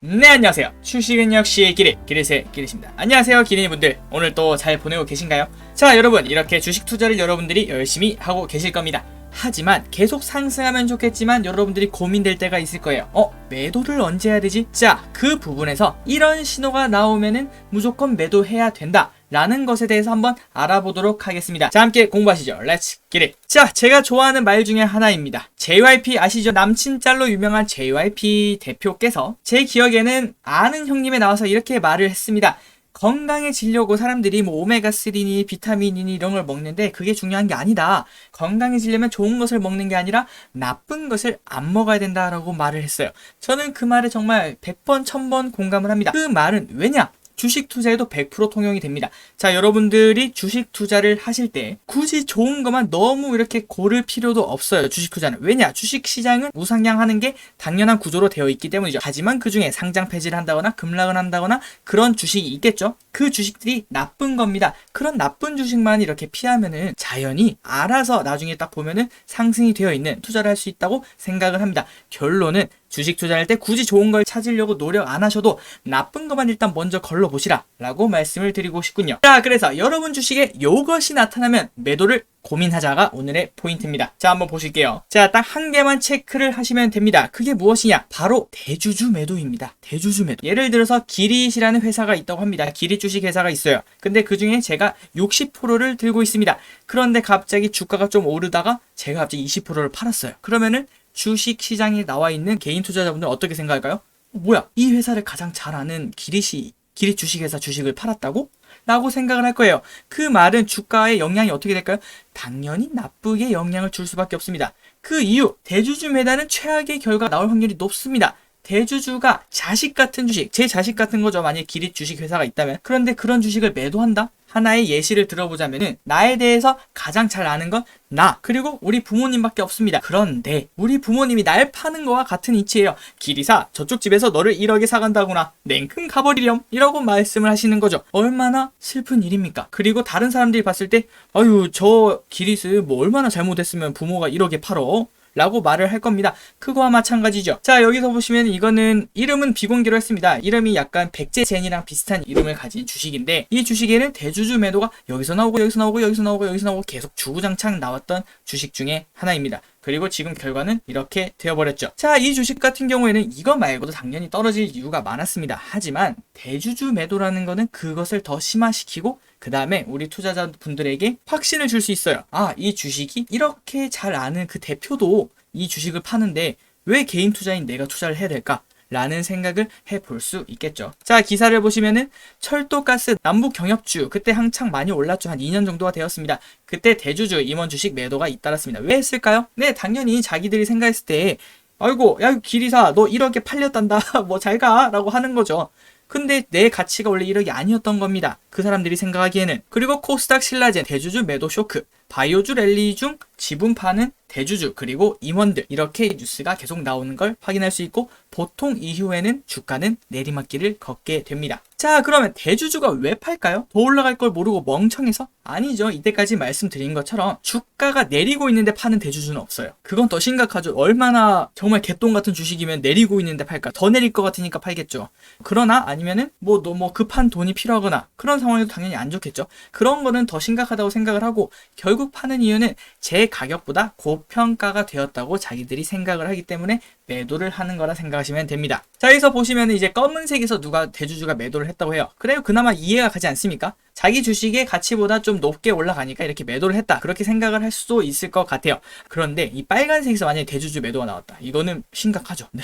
네 안녕하세요 주식은 역시 기릿 기릿의 기릿입니다 안녕하세요 기린이분들 오늘 또 잘 보내고 계신가요? 자 여러분 이렇게 주식 투자를 여러분들이 열심히 하고 계실 겁니다 하지만 계속 상승하면 좋겠지만 여러분들이 고민될 때가 있을 거예요 어? 매도를 언제 해야 되지? 자 그 부분에서 이런 신호가 나오면은 무조건 매도해야 된다 라는 것에 대해서 한번 알아보도록 하겠습니다. 자, 함께 공부하시죠. 렛츠 기릿. 자, 제가 좋아하는 말 중에 하나입니다. JYP 아시죠? 남친 짤로 유명한 JYP 대표께서 제 기억에는 아는 형님에 나와서 이렇게 말을 했습니다. 건강해지려고 사람들이 뭐 오메가3니 비타민이니 이런 걸 먹는데 그게 중요한 게 아니다. 건강해지려면 좋은 것을 먹는 게 아니라 나쁜 것을 안 먹어야 된다라고 말을 했어요. 저는 그 말에 정말 100번, 1000번 공감을 합니다. 그 말은 왜냐? 주식 투자에도 100% 통용이 됩니다. 자, 여러분들이 주식 투자를 하실 때 굳이 좋은 것만 너무 이렇게 고를 필요도 없어요. 주식 투자는. 왜냐? 주식 시장은 우상향하는 게 당연한 구조로 되어 있기 때문이죠. 하지만 그 중에 상장 폐지를 한다거나 급락을 한다거나 그런 주식이 있겠죠. 그 주식들이 나쁜 겁니다. 그런 나쁜 주식만 이렇게 피하면은 자연히 알아서 나중에 딱 보면은 상승이 되어 있는 투자를 할 수 있다고 생각을 합니다. 결론은 주식 투자할 때 굳이 좋은 걸 찾으려고 노력 안 하셔도 나쁜 것만 일단 먼저 걸러보시라 라고 말씀을 드리고 싶군요. 자, 그래서 여러분 주식에 이것이 나타나면 매도를 고민하자가 오늘의 포인트입니다. 자, 한번 보실게요. 자, 딱 한 개만 체크를 하시면 됩니다. 그게 무엇이냐? 바로 대주주 매도입니다. 대주주 매도. 예를 들어서 기릿이라는 회사가 있다고 합니다. 기릿 주식 회사가 있어요. 근데 그 중에 제가 60%를 들고 있습니다. 그런데 갑자기 주가가 좀 오르다가 제가 갑자기 20%를 팔았어요. 그러면은 주식 시장에 나와 있는 개인 투자자분들 어떻게 생각할까요? 어, 뭐야? 이 회사를 가장 잘 아는 기릿이 기릿 주식회사 주식을 팔았다고? 라고 생각을 할 거예요. 그 말은 주가에 영향이 어떻게 될까요? 당연히 나쁘게 영향을 줄 수밖에 없습니다. 그 이유, 대주주 매달은 최악의 결과가 나올 확률이 높습니다. 대주주가 자식 같은 주식, 제 자식 같은 거죠. 만약에 기릿 주식 회사가 있다면. 그런데 그런 주식을 매도한다? 하나의 예시를 들어보자면은 나에 대해서 가장 잘 아는 건 나 그리고 우리 부모님밖에 없습니다. 그런데 우리 부모님이 날 파는 거와 같은 이치예요. 기리사 저쪽 집에서 너를 1억에 사간다구나. 냉큼 가버리렴 이라고 말씀을 하시는 거죠. 얼마나 슬픈 일입니까? 그리고 다른 사람들이 봤을 때 아유 저 기리스 뭐 얼마나 잘못했으면 부모가 1억에 팔어. 라고 말을 할 겁니다. 그거와 마찬가지죠. 자, 여기서 보시면 이거는 이름은 비공개로 했습니다. 이름이 약간 백제젠이랑 비슷한 이름을 가진 주식인데 이 주식에는 대주주 매도가 여기서 나오고 여기서 나오고 여기서 나오고 여기서 나오고 계속 주구장창 나왔던 주식 중에 하나입니다. 그리고 지금 결과는 이렇게 되어버렸죠. 자, 이 주식 같은 경우에는 이거 말고도 당연히 떨어질 이유가 많았습니다. 하지만 대주주 매도라는 거는 그것을 더 심화시키고 그 다음에 우리 투자자분들에게 확신을 줄 수 있어요. 아, 이 주식이 이렇게 잘 아는 그 대표도 이 주식을 파는데 왜 개인 투자인 내가 투자를 해야 될까? 라는 생각을 해볼 수 있겠죠. 자, 기사를 보시면은 철도가스 남북 경협주 그때 한창 많이 올랐죠. 한 2년 정도가 되었습니다. 그때 대주주 임원 주식 매도가 잇따랐습니다. 왜 했을까요? 네, 당연히 자기들이 생각했을 때 아이고, 야, 기리사, 너 1억에 팔렸단다. 뭐 잘 가. 라고 하는 거죠. 근데 내 가치가 원래 1억이 아니었던 겁니다. 그 사람들이 생각하기에는. 그리고 코스닥 신라젠 대주주 매도 쇼크, 바이오주 랠리 중 지분 파는 대주주 그리고 임원들 이렇게 뉴스가 계속 나오는 걸 확인할 수 있고 보통 이후에는 주가는 내리막길을 걷게 됩니다. 자 그러면 대주주가 왜 팔까요? 더 올라갈 걸 모르고 멍청해서? 아니죠. 이때까지 말씀드린 것처럼 주가가 내리고 있는데 파는 대주주는 없어요. 그건 더 심각하죠. 얼마나 정말 개똥 같은 주식이면 내리고 있는데 팔까? 더 내릴 것 같으니까 팔겠죠. 그러나 아니면은 뭐너뭐 급한 돈이 필요하거나 그런 상황에도 당연히 안 좋겠죠. 그런 거는 더 심각하다고 생각을 하고 결국 파는 이유는 제 가격보다 고 평가가 되었다고 자기들이 생각을 하기 때문에 매도를 하는 거라 생각하시면 됩니다. 자, 여기서 보시면 이제 검은색에서 누가 대주주가 매도를 했다고 해요. 그래요. 그나마 이해가 가지 않습니까? 자기 주식의 가치보다 좀 높게 올라가니까 이렇게 매도를 했다. 그렇게 생각을 할 수도 있을 것 같아요. 그런데 이 빨간색에서 만약에 대주주 매도가 나왔다. 이거는 심각하죠. 네.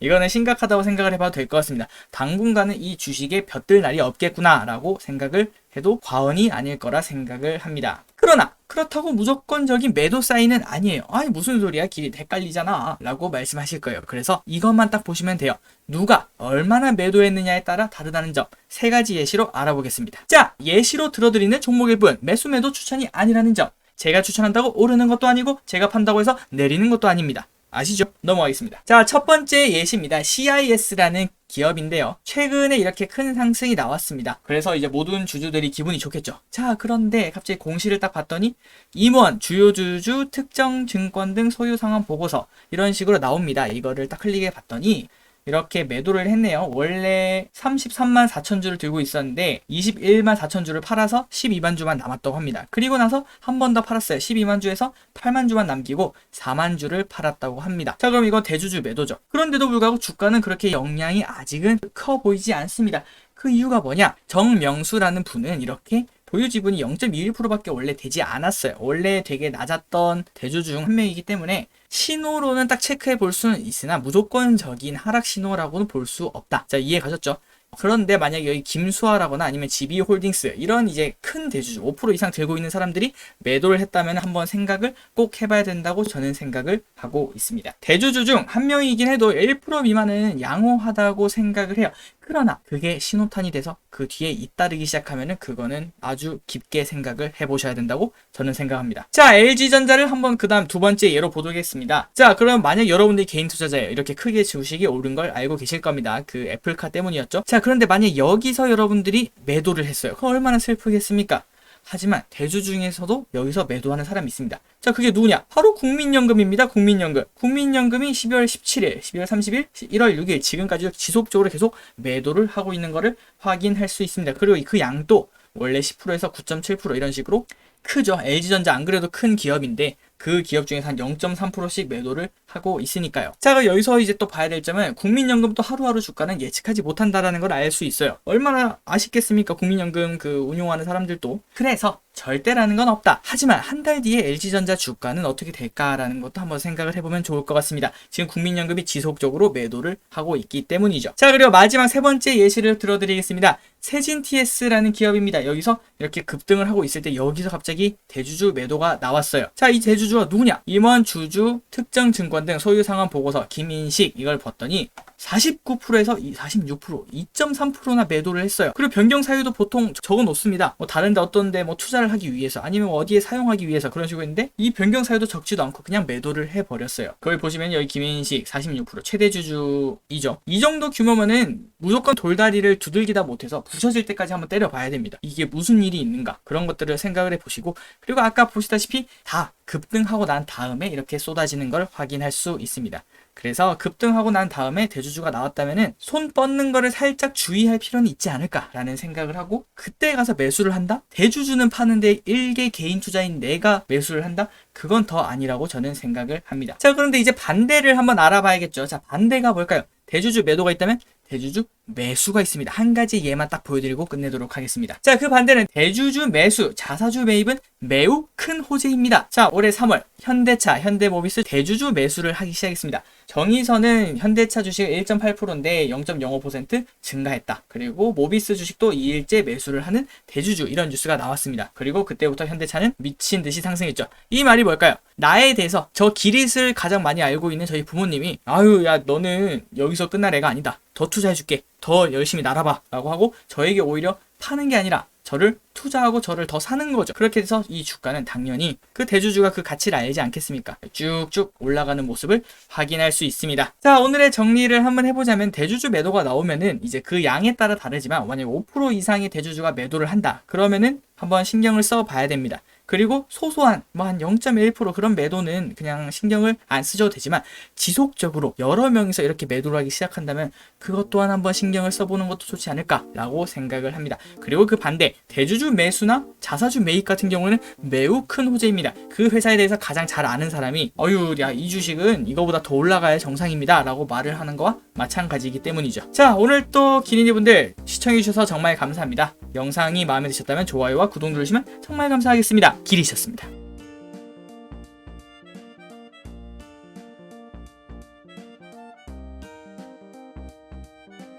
이거는 심각하다고 생각을 해봐도 될 것 같습니다. 당분간은 이 주식에 볕들 날이 없겠구나라고 생각을 해도 과언이 아닐 거라 생각을 합니다. 그러나 그렇다고 무조건적인 매도 사인은 아니에요. 아니 무슨 소리야 길이 헷갈리잖아 라고 말씀하실 거예요. 그래서 이것만 딱 보시면 돼요. 누가 얼마나 매도했느냐에 따라 다르다는 점 세 가지 예시로 알아보겠습니다. 자 예시로 들어드리는 종목일 뿐 매수 매도 추천이 아니라는 점 제가 추천한다고 오르는 것도 아니고 제가 판다고 해서 내리는 것도 아닙니다. 아시죠? 넘어가겠습니다. 자, 첫 번째 예시입니다. CIS라는 기업인데요. 최근에 이렇게 큰 상승이 나왔습니다. 그래서 이제 모든 주주들이 기분이 좋겠죠. 자, 그런데 갑자기 공시를 딱 봤더니 임원, 주요 주주, 특정 증권 등 소유 상황 보고서 이런 식으로 나옵니다. 이거를 딱 클릭해 봤더니 이렇게 매도를 했네요. 원래 33만 4천 주를 들고 있었는데 21만 4천 주를 팔아서 12만 주만 남았다고 합니다. 그리고 나서 한 번 더 팔았어요. 12만 주에서 8만 주만 남기고 4만 주를 팔았다고 합니다. 자, 그럼 이거 대주주 매도죠. 그런데도 불구하고 주가는 그렇게 영향이 아직은 커 보이지 않습니다. 그 이유가 뭐냐? 정명수라는 분은 이렇게 보유 지분이 0.21%밖에 원래 되지 않았어요. 원래 되게 낮았던 대주 중 한 명이기 때문에 신호로는 딱 체크해 볼 수는 있으나 무조건적인 하락 신호라고는 볼 수 없다. 자, 이해 가셨죠? 그런데 만약에 여기 김수아라거나 아니면 GB홀딩스 이런 이제 큰 대주주 5% 이상 들고 있는 사람들이 매도를 했다면 한번 생각을 꼭 해봐야 된다고 저는 생각을 하고 있습니다. 대주주 중 한 명이긴 해도 1% 미만은 양호하다고 생각을 해요. 그러나 그게 신호탄이 돼서 그 뒤에 잇따르기 시작하면은 그거는 아주 깊게 생각을 해보셔야 된다고 저는 생각합니다. 자, LG전자를 한번 그 다음 두 번째 예로 보도겠습니다. 자, 그럼 만약 여러분들이 개인 투자자예요. 이렇게 크게 주식이 오른 걸 알고 계실 겁니다. 그 애플카 때문이었죠. 자, 그런데 만약 여기서 여러분들이 매도를 했어요. 그럼 얼마나 슬프겠습니까? 하지만 대주 중에서도 여기서 매도하는 사람이 있습니다. 자, 그게 누구냐? 바로 국민연금입니다. 국민연금. 국민연금이 12월 17일, 12월 30일, 1월 6일 지금까지 지속적으로 계속 매도를 하고 있는 것을 확인할 수 있습니다. 그리고 그 양도 원래 10%에서 9.7% 이런 식으로 크죠. LG전자 안 그래도 큰 기업인데 그 기업 중에서 한 0.3%씩 매도를 하고 있으니까요. 자, 여기서 이제 또 봐야 될 점은 국민연금도 하루하루 주가는 예측하지 못한다라는 걸 알 수 있어요. 얼마나 아쉽겠습니까? 국민연금 그 운용하는 사람들도. 그래서 절대라는 건 없다. 하지만 한 달 뒤에 LG전자 주가는 어떻게 될까라는 것도 한번 생각을 해보면 좋을 것 같습니다. 지금 국민연금이 지속적으로 매도를 하고 있기 때문이죠. 자, 그리고 마지막 세 번째 예시를 들어드리겠습니다. 세진 TS라는 기업입니다. 여기서 이렇게 급등을 하고 있을 때 여기서 갑자기 대주주 매도가 나왔어요. 자, 이 대주 주가 누구냐? 임원 주주 특정 증권 등 소유 상황 보고서 김인식 이걸 봤더니 49%에서 46%, 2.3%나 매도를 했어요. 그리고 변경 사유도 보통 적어 놓습니다. 뭐 다른 데 어떤 데 뭐 투자를 하기 위해서 아니면 뭐 어디에 사용하기 위해서 그런 식으로 했는데 이 변경 사유도 적지도 않고 그냥 매도를 해 버렸어요. 그걸 보시면 여기 김인식 46% 최대 주주이죠. 이 정도 규모면은 무조건 돌다리를 두들기다 못해서 부서질 때까지 한번 때려 봐야 됩니다. 이게 무슨 일이 있는가 그런 것들을 생각을 해 보시고 그리고 아까 보시다시피 다 급등하고 난 다음에 이렇게 쏟아지는 걸 확인할 수 있습니다. 그래서 급등하고 난 다음에 대주주가 나왔다면은 손 뻗는 거를 살짝 주의할 필요는 있지 않을까라는 생각을 하고 그때 가서 매수를 한다? 대주주는 파는데 일개 개인 투자인 내가 매수를 한다? 그건 더 아니라고 저는 생각을 합니다. 자, 그런데 이제 반대를 한번 알아봐야겠죠. 자, 반대가 뭘까요? 대주주 매도가 있다면 대주주 매수가 있습니다. 한 가지 예만 딱 보여드리고 끝내도록 하겠습니다. 자, 그 반대는 대주주 매수, 자사주 매입은 매우 큰 호재입니다. 자, 올해 3월 현대차, 현대모비스 대주주 매수를 하기 시작했습니다. 정의선은 현대차 주식 1.8%인데 0.05% 증가했다. 그리고 모비스 주식도 2일째 매수를 하는 대주주 이런 뉴스가 나왔습니다. 그리고 그때부터 현대차는 미친 듯이 상승했죠. 이 말이 뭘까요? 나에 대해서 저 기릿을 가장 많이 알고 있는 저희 부모님이 아유 야 너는 여기서 끝날 애가 아니다. 더 투자해줄게. 더 열심히 날아봐. 라고 하고 저에게 오히려 파는 게 아니라 저를 투자하고 저를 더 사는 거죠. 그렇게 해서 이 주가는 당연히 그 대주주가 그 가치를 알지 않겠습니까? 쭉쭉 올라가는 모습을 확인할 수 있습니다. 자, 오늘의 정리를 한번 해보자면 대주주 매도가 나오면은 이제 그 양에 따라 다르지만 만약 5% 이상의 대주주가 매도를 한다. 그러면은 한번 신경을 써 봐야 됩니다. 그리고 소소한 뭐 한 0.1% 그런 매도는 그냥 신경을 안 쓰셔도 되지만 지속적으로 여러 명이서 이렇게 매도를 하기 시작한다면 그것 또한 한번 신경을 써보는 것도 좋지 않을까라고 생각을 합니다. 그리고 그 반대 대주주 매수나 자사주 매입 같은 경우는 매우 큰 호재입니다. 그 회사에 대해서 가장 잘 아는 사람이 어유 야 이 주식은 이거보다 더 올라가야 정상입니다라고 말을 하는 거와 마찬가지이기 때문이죠. 자 오늘 또 기린이분들 시청해주셔서 정말 감사합니다. 영상이 마음에 드셨다면 좋아요와 구독 누르시면 정말 감사하겠습니다. 길이셨습니다.